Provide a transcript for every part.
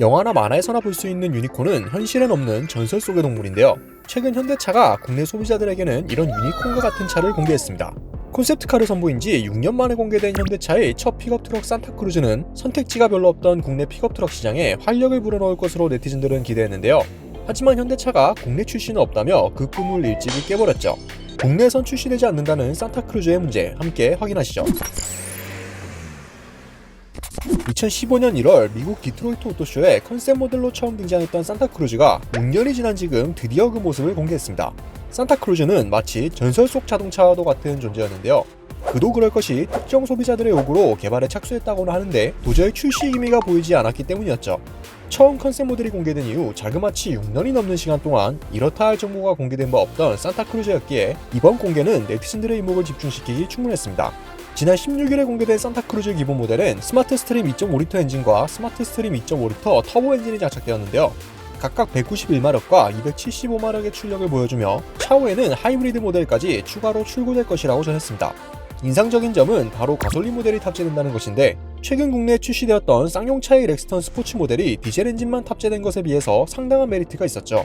영화나 만화에서나 볼 수 있는 유니콘은 현실엔 없는 전설 속의 동물인데요. 최근 현대차가 국내 소비자들에게는 이런 유니콘과 같은 차를 공개했습니다. 콘셉트카를 선보인 지 6년 만에 공개된 현대차의 첫 픽업 트럭 산타크루즈는 선택지가 별로 없던 국내 픽업 트럭 시장에 활력을 불어넣을 것으로 네티즌들은 기대했는데요. 하지만 현대차가 국내 출시는 없다며 그 꿈을 일찍이 깨버렸죠. 국내에선 출시되지 않는다는 산타크루즈의 문제 함께 확인하시죠. 2015년 1월 미국 디트로이트 오토쇼에 컨셉 모델로 처음 등장했던 산타크루즈가 6년이 지난 지금 드디어 그 모습을 공개했습니다. 산타크루즈는 마치 전설 속 자동차와도 같은 존재였는데요. 그도 그럴 것이 특정 소비자들의 요구로 개발에 착수했다고는 하는데 도저히 출시 기미가 보이지 않았기 때문이었죠. 처음 컨셉 모델이 공개된 이후 자그마치 6년이 넘는 시간 동안 이렇다 할 정보가 공개된 바 없던 산타크루즈였기에 이번 공개는 네티즌들의 이목을 집중시키기 충분했습니다. 지난 16일에 공개된 산타크루즈 기본 모델은 스마트 스트림 2.5리터 엔진과 스마트 스트림 2.5리터 터보 엔진이 장착되었는데요. 각각 191마력과 275마력의 출력을 보여주며 차후에는 하이브리드 모델까지 추가로 출고될 것이라고 전했습니다. 인상적인 점은 바로 가솔린 모델이 탑재된다는 것인데 최근 국내에 출시되었던 쌍용차의 렉스턴 스포츠 모델이 디젤 엔진만 탑재된 것에 비해서 상당한 메리트가 있었죠.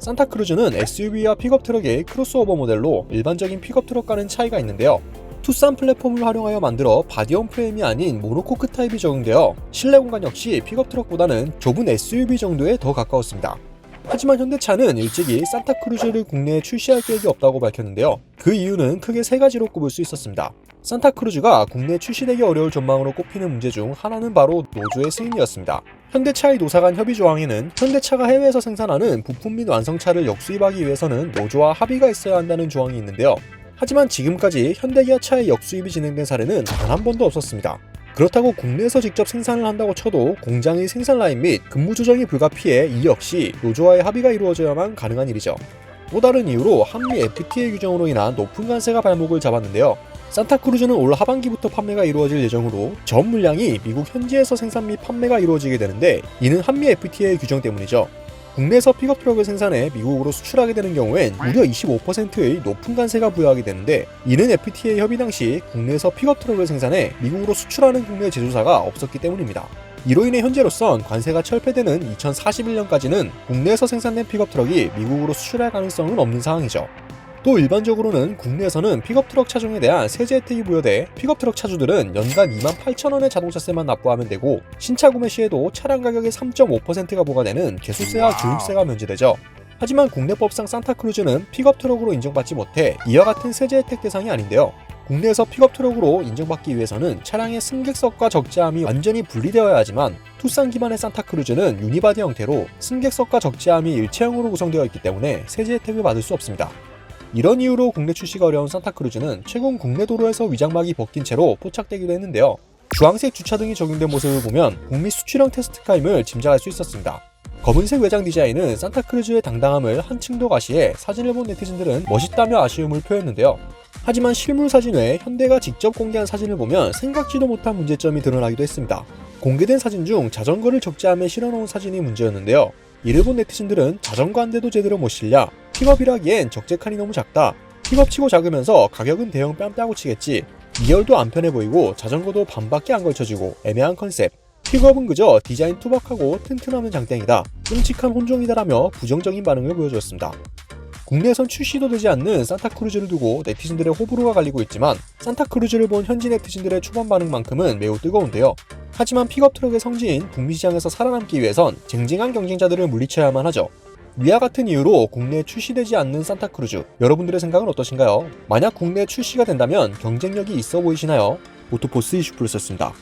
산타크루즈는 SUV와 픽업 트럭의 크로스오버 모델로 일반적인 픽업 트럭과는 차이가 있는데요. 투싼 플랫폼을 활용하여 만들어 바디온 프레임이 아닌 모노코크 타입이 적용되어 실내 공간 역시 픽업 트럭보다는 좁은 SUV 정도에 더 가까웠습니다. 하지만 현대차는 일찍이 산타크루즈를 국내에 출시할 계획이 없다고 밝혔는데요. 그 이유는 크게 세 가지로 꼽을 수 있었습니다. 산타크루즈가 국내에 출시되기 어려울 전망으로 꼽히는 문제 중 하나는 바로 노조의 승인이었습니다. 현대차의 노사 간 협의 조항에는 현대차가 해외에서 생산하는 부품 및 완성차를 역수입하기 위해서는 노조와 합의가 있어야 한다는 조항이 있는데요. 하지만 지금까지 현대기아차의 역수입이 진행된 사례는 단 한 번도 없었습니다. 그렇다고 국내에서 직접 생산을 한다고 쳐도 공장의 생산 라인 및 근무 조정이 불가피해 이 역시 노조와의 합의가 이루어져야만 가능한 일이죠. 또 다른 이유로 한미 FTA 규정으로 인한 높은 관세가 발목을 잡았는데요. 산타크루즈는 올 하반기부터 판매가 이루어질 예정으로 전 물량이 미국 현지에서 생산 및 판매가 이루어지게 되는데 이는 한미 FTA 규정 때문이죠. 국내에서 픽업 트럭을 생산해 미국으로 수출하게 되는 경우엔 무려 25%의 높은 관세가 부여하게 되는데 이는 FTA 협의 당시 국내에서 픽업 트럭을 생산해 미국으로 수출하는 국내 제조사가 없었기 때문입니다. 이로 인해 현재로선 관세가 철폐되는 2041년까지는 국내에서 생산된 픽업 트럭이 미국으로 수출할 가능성은 없는 상황이죠. 또 일반적으로는 국내에서는 픽업 트럭 차종에 대한 세제 혜택이 부여돼 픽업 트럭 차주들은 연간 28,000원의 자동차세만 납부하면 되고 신차 구매 시에도 차량 가격의 3.5%가 부과되는 개수세와 교육세가 면제되죠. 하지만 국내법상 산타크루즈는 픽업 트럭으로 인정받지 못해 이와 같은 세제 혜택 대상이 아닌데요. 국내에서 픽업 트럭으로 인정받기 위해서는 차량의 승객석과 적재함이 완전히 분리되어야 하지만 투싼 기반의 산타크루즈는 유니바디 형태로 승객석과 적재함이 일체형으로 구성되어 있기 때문에 세제 혜택을 받을 수 없습니다. 이런 이유로 국내 출시가 어려운 산타크루즈는 최근 국내 도로에서 위장막이 벗긴 채로 포착되기도 했는데요. 주황색 주차 등이 적용된 모습을 보면 북미 수출형 테스트카임을 짐작할 수 있었습니다. 검은색 외장 디자인은 산타크루즈의 당당함을 한층 더 가시해 사진을 본 네티즌들은 멋있다며 아쉬움을 표했는데요. 하지만 실물 사진 외에 현대가 직접 공개한 사진을 보면 생각지도 못한 문제점이 드러나기도 했습니다. 공개된 사진 중 자전거를 적재함에 실어놓은 사진이 문제였는데요. 이를 본 네티즌들은 자전거 한 대도 제대로 못 실냐, 픽업이라기엔 적재칸이 너무 작다, 픽업 치고 작으면서 가격은 대형 뺨따고 치겠지, 2열도 안 편해 보이고 자전거도 반밖에 안 걸쳐지고 애매한 컨셉, 픽업은 그저 디자인 투박하고 튼튼함은 장땡이다, 끔찍한 혼종이다라며 부정적인 반응을 보여주었습니다. 국내에선 출시도 되지 않는 산타크루즈를 두고 네티즌들의 호불호가 갈리고 있지만 산타크루즈를 본 현지 네티즌들의 초반 반응만큼은 매우 뜨거운데요. 하지만 픽업 트럭의 성지인 북미 시장에서 살아남기 위해선 쟁쟁한 경쟁자들을 물리쳐야만 하죠. 위와 같은 이유로 국내에 출시되지 않는 산타크루즈 여러분들의 생각은 어떠신가요? 만약 국내에 출시가 된다면 경쟁력이 있어 보이시나요? 오토포스 이슈프로였습니다.